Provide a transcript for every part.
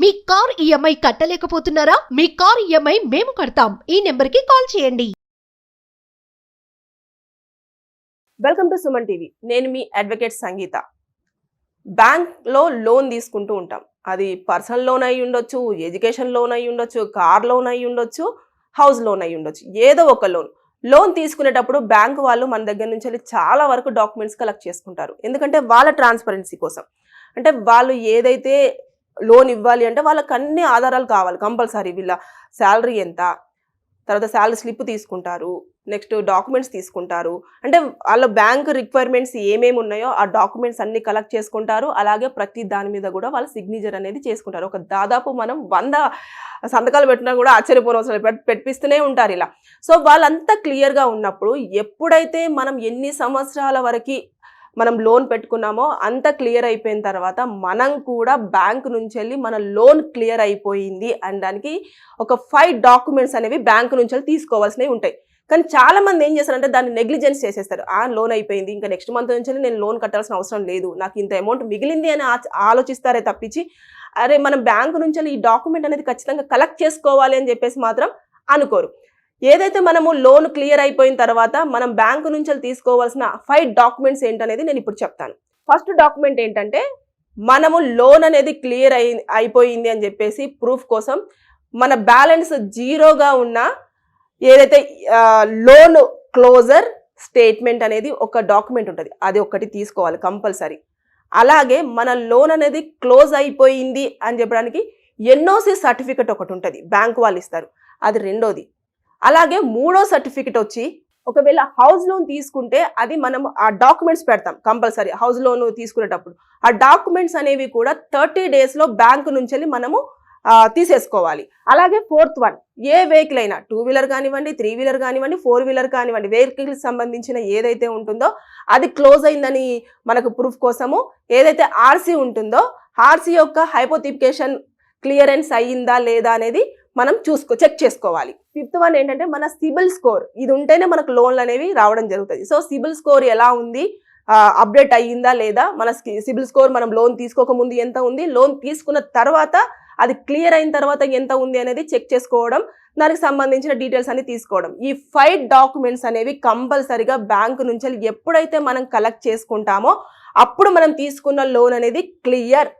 మీ car EMI కట్టలేకపోతున్నారా? మీ car EMI మేము కడతాం. ఈ నెంబర్కి కాల్ చేయండి. Welcome to Suman TV. నేను మీ అడ్వకేట్ సంగీత. బ్యాంక్లో లోన్ తీసుకుంటూ ఉంటాం. అది పర్సనల్ లోన్ అయి ఉండొచ్చు ఎడ్యుకేషన్ లోన్ అయి ఉండొచ్చు కార్ లోన్ అయి ఉండొచ్చు హౌస్ లోన్ అయి ఉండొచ్చు. ఏదో ఒక లోన్. లోన్ తీసుకునేటప్పుడు బ్యాంక్ వాళ్ళు మన దగ్గర నుంచి వెళ్ళి చాలా వరకు డాక్యుమెంట్స్ కలెక్ట్ చేసుకుంటారు. ఎందుకంటే వాళ్ళ ట్రాన్స్పరెన్సీ కోసం. అంటే వాళ్ళు ఏదైతే లోన్ ఇవ్వాలి అంటే వాళ్ళకి అన్ని ఆధారాలు కావాలి. కంపల్సరీ వీళ్ళ శాలరీ ఎంత? తర్వాత శాలరీ స్లిప్ తీసుకుంటారు. నెక్స్ట్ డాక్యుమెంట్స్ తీసుకుంటారు. అంటే వాళ్ళ బ్యాంక్ రిక్వైర్మెంట్స్ ఏమేమి ఉన్నాయో ఆ డాక్యుమెంట్స్ అన్ని కలెక్ట్ చేసుకుంటారు. అలాగే ప్రతి దాని మీద కూడా వాళ్ళ సిగ్నేచర్ అనేది చేసుకుంటారు. ఒక దాదాపు మనం వంద సంతకాలు పెట్టినా కూడా ఆశ్చర్యపోనవసరం పెట్టిస్తూనే ఉంటారు ఇలా. సో వాళ్ళంతా క్లియర్గా ఉన్నప్పుడు ఎప్పుడైతే మనం ఎన్ని సంవత్సరాల వరకు మనం లోన్ పెట్టుకున్నామో అంత క్లియర్ అయిపోయిన తర్వాత మనం కూడా బ్యాంక్ నుంచి వెళ్ళి మన లోన్ క్లియర్ అయిపోయింది అనడానికి ఒక ఫైవ్ డాక్యుమెంట్స్ అనేవి బ్యాంక్ నుంచి వెళ్ళి తీసుకోవాల్సినవి ఉంటాయి. కానీ చాలా మంది ఏం చేస్తారంటే దాన్ని నెగ్లిజెన్స్ చేసేస్తారు. ఆ లోన్ అయిపోయింది ఇంకా నెక్స్ట్ మంత్ నుంచి నేను లోన్ కట్టాల్సిన అవసరం లేదు నాకు ఇంత అమౌంట్ మిగిలింది అని ఆలోచిస్తారే తప్పించి అరే మనం బ్యాంకు నుంచి ఈ డాక్యుమెంట్ అనేది ఖచ్చితంగా కలెక్ట్ చేసుకోవాలి అని చెప్పేసి మాత్రం అనుకోరు. ఏదైతే మనము లోన్ క్లియర్ అయిపోయిన తర్వాత మనం బ్యాంకు నుంచి తీసుకోవాల్సిన ఫైవ్ డాక్యుమెంట్స్ ఏంటనేది నేను ఇప్పుడు చెప్తాను. ఫస్ట్ డాక్యుమెంట్ ఏంటంటే మనము లోన్ అనేది క్లియర్ అయి అయిపోయింది అని చెప్పేసి ప్రూఫ్ కోసం మన బ్యాలెన్స్ జీరోగా ఉన్న ఏదైతే లోన్ క్లోజర్ స్టేట్మెంట్ అనేది ఒక డాక్యుమెంట్ ఉంటుంది. అది ఒకటి తీసుకోవాలి కంపల్సరీ. అలాగే మన లోన్ అనేది క్లోజ్ అయిపోయింది అని చెప్పడానికి ఎన్ఓసి సర్టిఫికెట్ ఒకటి ఉంటుంది. బ్యాంక్ వాళ్ళు ఇస్తారు. అది రెండోది. అలాగే మూడో సర్టిఫికెట్ వచ్చి ఒకవేళ హౌస్ లోన్ తీసుకుంటే అది మనం ఆ డాక్యుమెంట్స్ పెడతాం కంపల్సరీ హౌస్ లోన్ తీసుకునేటప్పుడు. ఆ డాక్యుమెంట్స్ అనేవి కూడా థర్టీ డేస్లో బ్యాంకు నుంచి వెళ్ళి మనము తీసేసుకోవాలి. అలాగే ఫోర్త్ వన్ ఏ వెహికల్ అయినా టూ వీలర్ కానివ్వండి త్రీ వీలర్ కానివ్వండి ఫోర్ వీలర్ కానివ్వండి వెహికల్కి సంబంధించిన ఏదైతే ఉంటుందో అది క్లోజ్ అయిందని మనకు ప్రూఫ్ కోసము ఏదైతే ఆర్సీ ఉంటుందో ఆర్సీ యొక్క హైపోతిఫికేషన్ క్లియరెన్స్ అయ్యిందా లేదా అనేది మనం చూసుకో చెక్ చేసుకోవాలి. ఫిఫ్త్ వన్ ఏంటంటే మన సిబిల్ స్కోర్. ఇది ఉంటేనే మనకు లోన్లు అనేవి రావడం జరుగుతుంది. సో సిబిల్ స్కోర్ ఎలా ఉంది? అప్డేట్ అయ్యిందా లేదా? మన సిబిల్ స్కోర్ మనం లోన్ తీసుకోకముందు ఎంత ఉంది? లోన్ తీసుకున్న తర్వాత అది క్లియర్ అయిన తర్వాత ఎంత ఉంది అనేది చెక్ చేసుకోవడం దానికి సంబంధించిన డీటెయిల్స్ అన్ని తీసుకోవడం. ఈ ఫైవ్ డాక్యుమెంట్స్ అనేవి కంపల్సరిగా బ్యాంకు నుంచి ఎప్పుడైతే మనం కలెక్ట్ చేసుకుంటామో అప్పుడు మనం తీసుకున్న లోన్ అనేది క్లియర్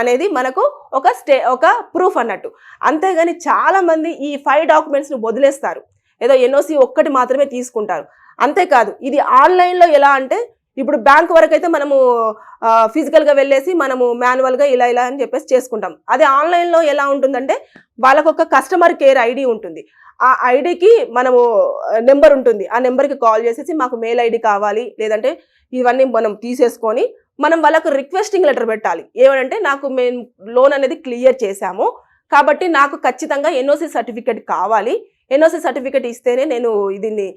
అనేది మనకు ఒక స్టే ఒక ప్రూఫ్ అన్నట్టు. అంతేగాని చాలామంది ఈ ఫైవ్ డాక్యుమెంట్స్ని వదిలేస్తారు. ఏదో ఎన్ఓసి ఒక్కటి మాత్రమే తీసుకుంటారు. అంతేకాదు ఇది ఆన్లైన్లో ఎలా అంటే ఇప్పుడు బ్యాంక్ వరకు అయితే మనము ఫిజికల్గా వెళ్ళేసి మనము మాన్యువల్గా ఇలా ఇలా అని చెప్పేసి చేసుకుంటాం. అదే ఆన్లైన్లో ఎలా ఉంటుందంటే వాళ్ళకు ఒక కస్టమర్ కేర్ ఐడి ఉంటుంది. ఆ ఐడికి మనము నెంబర్ ఉంటుంది. ఆ నెంబర్కి కాల్ చేసేసి మాకు మెయిల్ ఐడి కావాలి. లేదంటే ఇవన్నీ మనం తీసేసుకొని మనం వాళ్ళకు రిక్వెస్టింగ్ లెటర్ పెట్టాలి. ఏమంటే నాకు మేము లోన్ అనేది క్లియర్ చేశాము. కాబట్టి నాకు ఖచ్చితంగా ఎన్ఓసి సర్టిఫికేట్ కావాలి. ఎన్ఓసి సర్టిఫికేట్ ఇస్తేనే నేను దీన్ని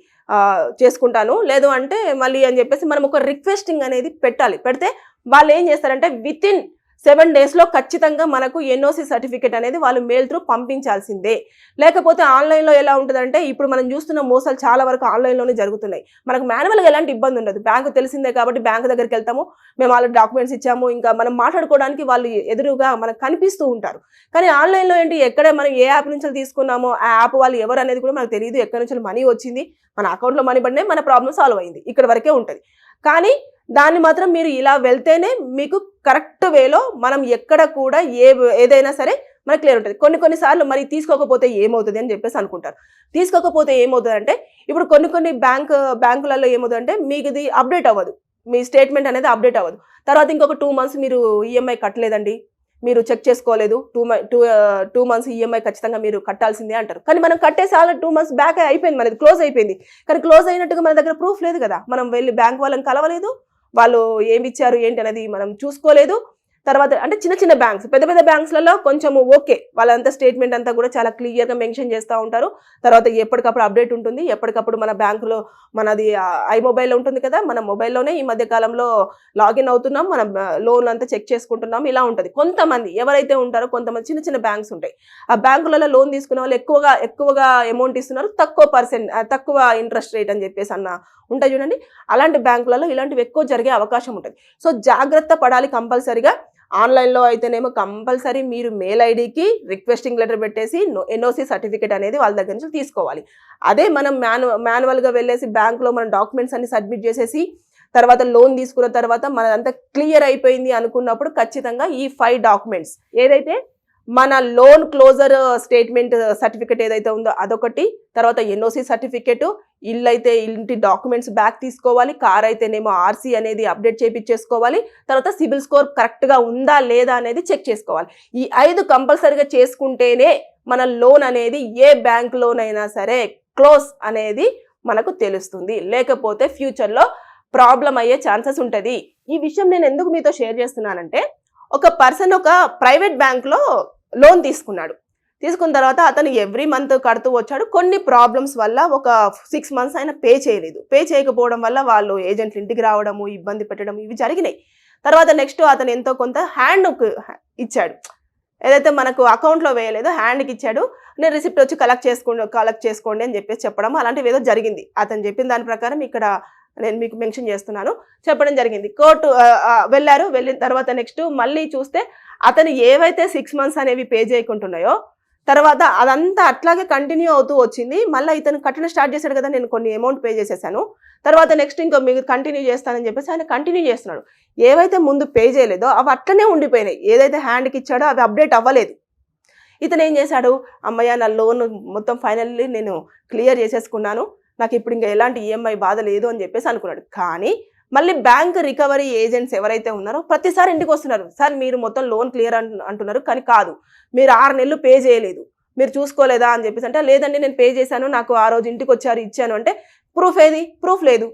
చేసుకుంటాను. లేదు అంటే మళ్ళీ అని చెప్పేసి మనం ఒక రిక్వెస్టింగ్ అనేది పెట్టాలి. పెడితే వాళ్ళు ఏం చేస్తారంటే విత్ ఇన్ సెవెన్ డేస్లో ఖచ్చితంగా మనకు ఎన్ఓసి సర్టిఫికేట్ అనేది వాళ్ళు మెయిల్ త్రూ పంపించాల్సిందే. లేకపోతే ఆన్లైన్లో ఎలా ఉంటుందంటే ఇప్పుడు మనం చూస్తున్న మోసాలు చాలా వరకు ఆన్లైన్లోనే జరుగుతున్నాయి. మనకు మాన్యువల్గా ఎలాంటి ఇబ్బంది ఉండదు. బ్యాంకు తెలిసిందే కాబట్టి బ్యాంకు దగ్గరికి వెళ్తాము. మేము వాళ్ళ డాక్యుమెంట్స్ ఇచ్చాము. ఇంకా మనం మాట్లాడుకోవడానికి వాళ్ళు ఎదురుగా మనకు కనిపిస్తూ ఉంటారు. కానీ ఆన్లైన్లో ఏంటి? ఎక్కడ మనం ఏ యాప్ నుంచి తీసుకున్నామో ఆ యాప్ వాళ్ళు ఎవరు అనేది కూడా మనకు తెలియదు. ఎక్కడి నుంచి మనీ వచ్చింది? మన అకౌంట్లో మనీ పడినాయి. మన ప్రాబ్లం సాల్వ్ అయింది. ఇక్కడ వరకే ఉంటుంది. కానీ దాన్ని మాత్రం మీరు ఇలా వెళ్తేనే మీకు కరెక్ట్ వేలో మనం ఎక్కడ కూడా ఏ ఏదైనా సరే మనకు క్లియర్ ఉంటుంది. కొన్ని కొన్నిసార్లు మరి తీసుకోకపోతే ఏమవుతుంది అని చెప్పేసి అనుకుంటారు. తీసుకోకపోతే ఏమవుతుంది అంటే ఇప్పుడు కొన్ని కొన్ని బ్యాంక్ బ్యాంకులలో ఏమవుతుంది అంటే మీకు ఇది అప్డేట్ అవ్వదు. మీ స్టేట్మెంట్ అనేది అప్డేట్ అవ్వదు. తర్వాత ఇంకొక టూ మంత్స్ మీరు ఈఎంఐ కట్టలేదండి. మీరు చెక్ చేసుకోలేదు. Two two two months EMI ఖచ్చితంగా మీరు కట్టాల్సిందే అంటారు. కానీ మనం కట్టేసి ఆల్రెడీ టూ మంత్స్ బ్యాక్ అయిపోయింది. మనది క్లోజ్ అయిపోయింది. కానీ క్లోజ్ అయినట్టుగా మన దగ్గర ప్రూఫ్ లేదు కదా. మనం వెళ్ళి బ్యాంక్ వాళ్ళని కలవలేదు. వాళ్ళు ఏమి ఇచ్చారు ఏంటి అనేది మనం చూసుకోలేదు. తర్వాత అంటే చిన్న చిన్న బ్యాంక్స్ పెద్ద పెద్ద బ్యాంక్స్లలో కొంచెం ఓకే వాళ్ళంతా స్టేట్మెంట్ అంతా కూడా చాలా క్లియర్గా మెన్షన్ చేస్తూ ఉంటారు. తర్వాత ఎప్పటికప్పుడు అప్డేట్ ఉంటుంది. ఎప్పటికప్పుడు మన బ్యాంకులో మనది ఐ మొబైల్ ఉంటుంది కదా మన మొబైల్లోనే ఈ మధ్య కాలంలో లాగిన్ అవుతున్నాం. మన లోన్ అంతా చెక్ చేసుకుంటున్నాం. ఇలా ఉంటుంది. కొంతమంది ఎవరైతే ఉంటారో కొంతమంది చిన్న చిన్న బ్యాంక్స్ ఉంటాయి. ఆ బ్యాంకులలో లోన్ తీసుకునే వాళ్ళు ఎక్కువగా ఎక్కువగా అమౌంట్ ఇస్తున్నారు. తక్కువ పర్సెంట్ తక్కువ ఇంట్రెస్ట్ రేట్ అని చెప్పేసి అన్న ఉంటాయి చూడండి. అలాంటి బ్యాంకులలో ఇలాంటివి ఎక్కువ జరిగే అవకాశం ఉంటుంది. సో జాగ్రత్త పడాలి కంపల్సరిగా. ఆన్లైన్లో అయితేనేమో కంపల్సరీ మీరు మెయిల్ ఐడికి రిక్వెస్టింగ్ లెటర్ పెట్టేసి ఎన్ఓసి సర్టిఫికేట్ అనేది వాళ్ళ దగ్గర నుంచి తీసుకోవాలి. అదే మనం మాన్యు మాన్యువల్గా వెళ్ళేసి బ్యాంకులో మన డాక్యుమెంట్స్ అన్ని సబ్మిట్ చేసేసి తర్వాత లోన్ తీసుకున్న తర్వాత మనదంతా క్లియర్ అయిపోయింది అనుకున్నప్పుడు ఖచ్చితంగా ఈ ఫైవ్ డాక్యుమెంట్స్ ఏదైతే మన లోన్ క్లోజర్ స్టేట్మెంట్ సర్టిఫికేట్ ఏదైతే ఉందో అదొకటి తర్వాత ఎన్ఓసి సర్టిఫికేట్ ఇల్లు అయితే ఇంటి డాక్యుమెంట్స్ బ్యాక్ తీసుకోవాలి కార్ అయితేనేమో ఆర్సీ అనేది అప్డేట్ చేయించేసుకోవాలి తర్వాత సిబిల్ స్కోర్ కరెక్ట్గా ఉందా లేదా అనేది చెక్ చేసుకోవాలి. ఈ ఐదు కంపల్సరీగా చేసుకుంటేనే మన లోన్ అనేది ఏ బ్యాంక్ లోన్ అయినా సరే క్లోజ్ అనేది మనకు తెలుస్తుంది. లేకపోతే ఫ్యూచర్లో ప్రాబ్లం అయ్యే ఛాన్సెస్ ఉంటుంది. ఈ విషయం నేను ఎందుకు మీతో షేర్ చేస్తున్నానంటే ఒక పర్సన్ ఒక ప్రైవేట్ బ్యాంక్లో లోన్ తీసుకున్నాడు. తీసుకున్న తర్వాత అతను ఎవ్రీ మంత్ కడుతూ వచ్చాడు. కొన్ని ప్రాబ్లమ్స్ వల్ల ఒక సిక్స్ మంత్స్ ఆయన పే చేయలేదు. పే చేయకపోవడం వల్ల వాళ్ళు ఏజెంట్లు ఇంటికి రావడము ఇబ్బంది పెట్టడం ఇవి జరిగినాయి. తర్వాత నెక్స్ట్ అతను ఎంతో కొంత హ్యాండ్ ఇచ్చాడు. ఏదైతే మనకు అకౌంట్లో వేయలేదో హ్యాండ్కి ఇచ్చాడు. నేను రిసిప్ట్ వచ్చి కలెక్ట్ చేసుకోండి కలెక్ట్ చేసుకోండి అని చెప్పేసి చెప్పడం అలాంటివి ఏదో జరిగింది. అతను చెప్పిన దాని ప్రకారం ఇక్కడ నేను మీకు మెన్షన్ చేస్తున్నాను. చెప్పడం జరిగింది. కోర్టు వెళ్ళారు. వెళ్ళిన తర్వాత నెక్స్ట్ మళ్ళీ చూస్తే అతను ఏవైతే సిక్స్ మంత్స్ అనేవి పే చేయకుంటున్నాయో తర్వాత అదంతా అట్లాగే కంటిన్యూ అవుతూ వచ్చింది. మళ్ళీ ఇతను కట్టడం స్టార్ట్ చేశాడు కదా నేను కొన్ని అమౌంట్ పే చేసేసాను. తర్వాత నెక్స్ట్ ఇంకో మీకు కంటిన్యూ చేస్తానని చెప్పేసి ఆయన కంటిన్యూ చేస్తున్నాడు. ఏవైతే ముందు పే చేయలేదో అవి అట్లనే ఉండిపోయినాయి. ఏదైతే హ్యాండ్కి ఇచ్చాడో అవి అప్డేట్ అవ్వలేదు. ఇతను ఏం చేశాడు? అమ్మయ్య నా లోన్ మొత్తం ఫైనల్లీ నేను క్లియర్ చేసేసుకున్నాను. నాకు ఇప్పుడు ఇంకా ఎలాంటి ఈఎంఐ బాధ లేదు అని చెప్పేసి అనుకున్నాడు. కానీ మళ్ళీ బ్యాంక్ రికవరీ ఏజెంట్స్ ఎవరైతే ఉన్నారో ప్రతిసారి ఇంటికి వస్తున్నారు. సార్ మీరు మొత్తం లోన్ క్లియర్ అంటున్నారు. కానీ కాదు. మీరు ఆరు నెలలు పే చేయలేదు. మీరు చూసుకోలేదా అని చెప్పేసి అంటే లేదండి నేను పే చేశాను. నాకు ఆ రోజు ఇంటికి వచ్చారు ఇచ్చాను. అంటే ప్రూఫ్ ఏది? ప్రూఫ్ లేదు.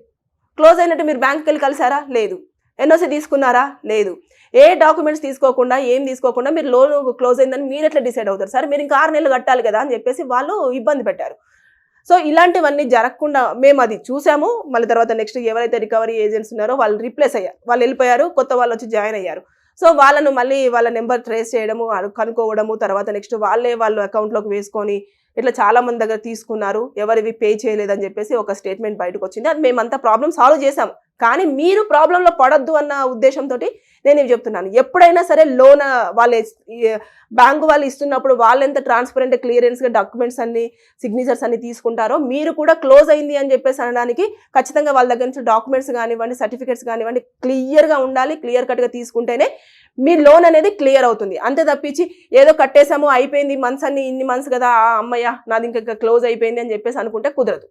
క్లోజ్ అయినట్టు మీరు బ్యాంక్కి వెళ్ళి కలిసారా? లేదు. ఎన్ఓసి తీసుకున్నారా? లేదు. ఏ డాక్యుమెంట్స్ తీసుకోకుండా ఏం తీసుకోకుండా మీరు లోన్ క్లోజ్ అయిందని మీరు ఎట్లా డిసైడ్ అవుతారు? సార్ మీరు ఇంకా ఆరు నెలలు కట్టాలి కదా అని చెప్పేసి వాళ్ళు ఇబ్బంది పెట్టారు. సో ఇలాంటివన్నీ జరగకుండా మేము అది చూసాము. మళ్ళీ తర్వాత నెక్స్ట్ ఎవరైతే రికవరీ ఏజెంట్స్ ఉన్నారో వాళ్ళు రీప్లేస్ అయ్యారు. వాళ్ళు వెళ్ళిపోయారు కొత్త వాళ్ళు వచ్చి జాయిన్ అయ్యారు. సో వాళ్ళను మళ్ళీ వాళ్ళ నెంబర్ ట్రేస్ చేయడము అను- కనుక్కోవడము తర్వాత నెక్స్ట్ వాళ్ళే వాళ్ళు అకౌంట్లోకి వేసుకొని ఇట్లా చాలా మంది దగ్గర తీసుకున్నారు. ఎవరివి పే చేయలేదని చెప్పేసి ఒక స్టేట్మెంట్ బయటకు వచ్చింది. అది మేమంతా ప్రాబ్లమ్ సాల్వ్ చేసాము. కానీ మీరు ప్రాబ్లంలో పడొద్దు అన్న ఉద్దేశంతో నేను ఇవి చెప్తున్నాను. ఎప్పుడైనా సరే లోన్ వాళ్ళు బ్యాంకు వాళ్ళు ఇస్తున్నప్పుడు వాళ్ళు ఎంత ట్రాన్స్పరెంట్ క్లియరెన్స్గా డాక్యుమెంట్స్ అన్ని సిగ్నేచర్స్ అన్ని తీసుకుంటారో మీరు కూడా క్లోజ్ అయింది అని చెప్పేసి అనడానికి ఖచ్చితంగా వాళ్ళ దగ్గర నుంచి డాక్యుమెంట్స్ కానివ్వండి సర్టిఫికేట్స్ కానివ్వండి క్లియర్గా ఉండాలి క్లియర్ కట్గా తీసుకుంటేనే మీ లోన్ అనేది క్లియర్ అవుతుంది. అంతే తప్పించి ఏదో కట్టేశాము అయిపోయింది మంత్స్ అన్ని ఇన్ని మంత్స్ కదా ఆ అమ్మయ్య నాది ఇంకా క్లోజ్ అయిపోయింది అని చెప్పేసి అనుకుంటే కుదరదు.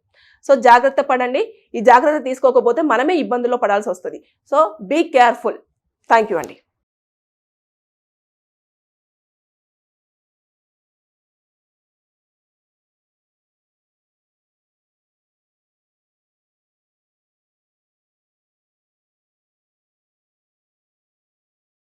సో జాగ్రత్త పడండి. ఈ జాగ్రత్త తీసుకోకపోతే మనమే ఇబ్బందుల్లో పడాల్సి వస్తుంది. So be careful thank you అండి.